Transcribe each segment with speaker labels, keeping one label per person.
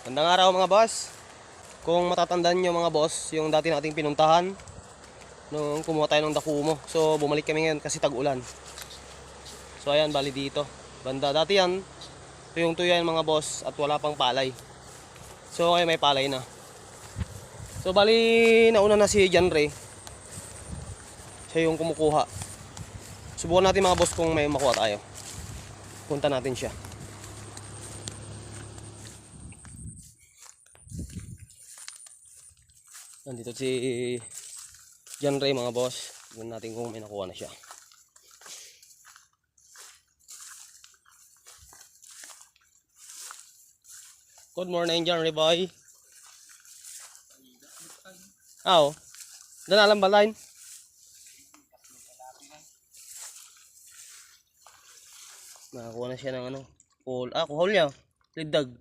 Speaker 1: Gandang araw mga boss. Kung matatandaan nyo mga boss, yung dati nating pinuntahan, nung kumuha tayo ng dakumo. So bumalik kami ngayon kasi tag-ulan. So ayan, bali dito. Banda dati yan, tuyong tuyo yan mga boss at wala pang palay. So ngayon may palay na. So bali nauna na si Ray. Siya yung kumukuha. Subukan natin mga boss kung may makuha tayo. Punta natin siya. Nandito si John Ray mga boss. Tignan natin kung may nakuha na siya. Good morning, John Ray boy. Doon alam ba line? Nakakuha na siya ng ano. Kuhol. Ah, kuhol niya. Lidag.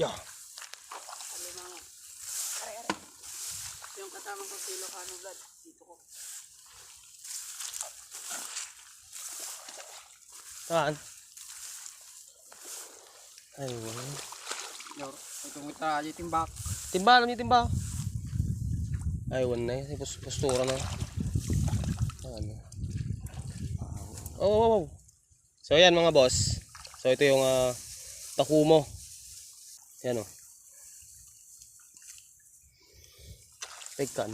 Speaker 1: Yeah.
Speaker 2: Yung kasama ko si Ilocano Blood, dito ko.
Speaker 1: Saan? Ay, wala.
Speaker 2: Yor, itong ita aja timbak.
Speaker 1: Timba, alam niyo timba? Ay, wala na postura na. Ano? Oh, oh, oh. So, yan mga boss. So, ito yung uh, takumo. Yan o. Oh. Pegkan.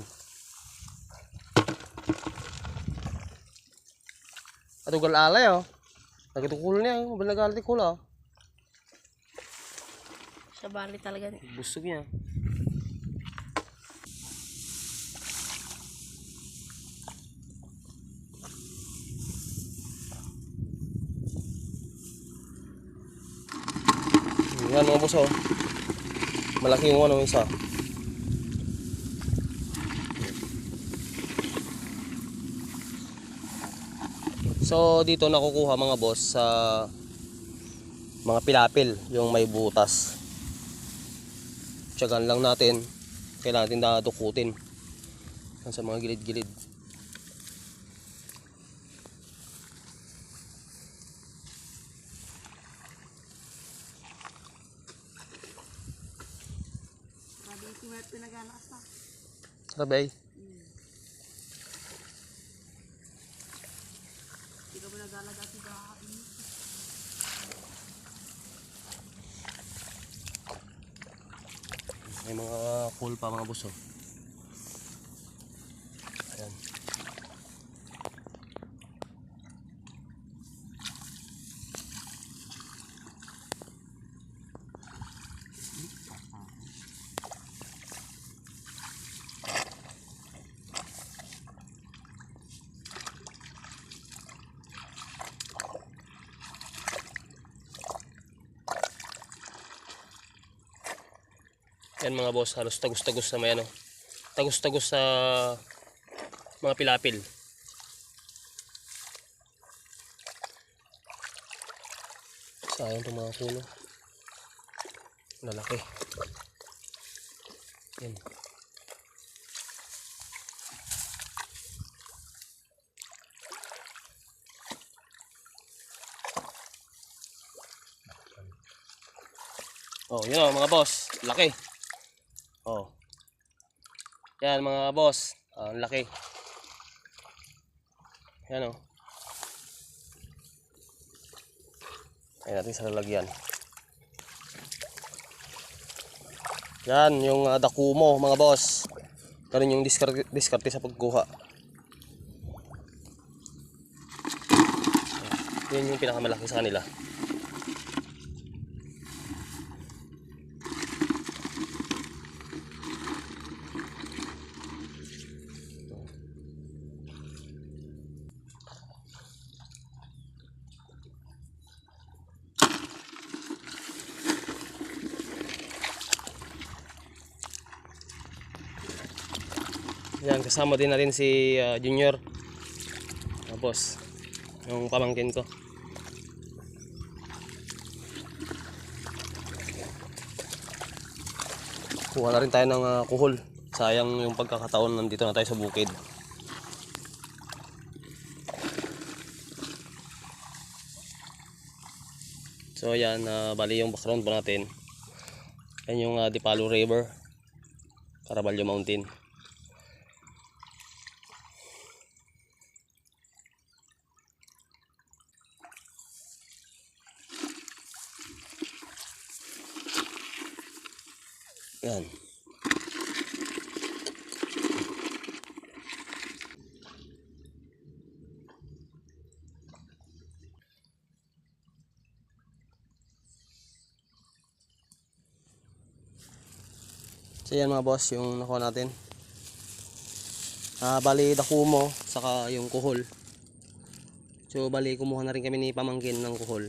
Speaker 1: Atugal alay oh. Nagatukul niya. Balagalit ko oh.
Speaker 3: Sa bali talaga.
Speaker 1: Busog niya. Yan boss oh. Malaki yung ano isa. So dito nakukuha mga boss sa mga pilapil yung may butas. Tiyagan lang natin. Kailangan natin dadukutin. Sa mga gilid-gilid.
Speaker 2: Sabi ko may pinaganakas na.
Speaker 1: Sabay.
Speaker 2: Hindi ka ba nagalaga si Kain?
Speaker 1: May mga cool pa mga buso. Yan mga boss, halos tagus-tagus na may ano. Tagus-tagus sa mga pilapil. Sayang itong mga kulo. Lalaki. Yan. Oh, yun oh, mga boss. Laki. Oh. Yan mga boss. Ah, ang laki. Yan oh. Ayan natin sa lalagyan. Yan yung uh, dakumo mga boss. Ganun yung diskarte, diskarte sa pagkuha. Yan yung pinakamalaki sa kanila. Yan, kasama din natin si ah, Junior. Ah, boss. Yung pamangkin ko. Kuha na rin tayo ng ah, kuhol. Sayang yung pagkakataon nandito na tayo sa bukid. So ayan, uh, bali yung background po natin. Yan yung uh, Dipalo River. Caraballo Mountain. Yan. So yan mga boss, yung nakuha natin. Ah, bali dakumo, saka yung kuhol. So bali kumuha na rin kami ni pamangkin ng kuhol.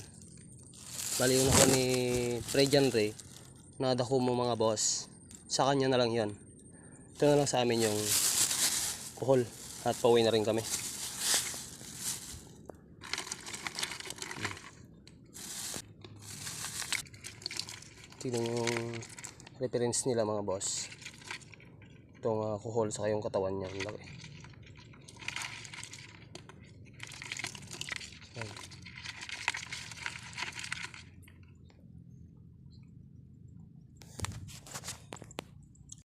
Speaker 1: Bali yung nakuha ni Fred Jan Ray nadako mo mga boss. Sa kanya na lang yon ito na lang sa amin yung kuhol at pauwi na rin kami. Tignan yung reference nila mga boss. Itong uh, kuhol sa kayong katawan niya. Ang laki. Ayan.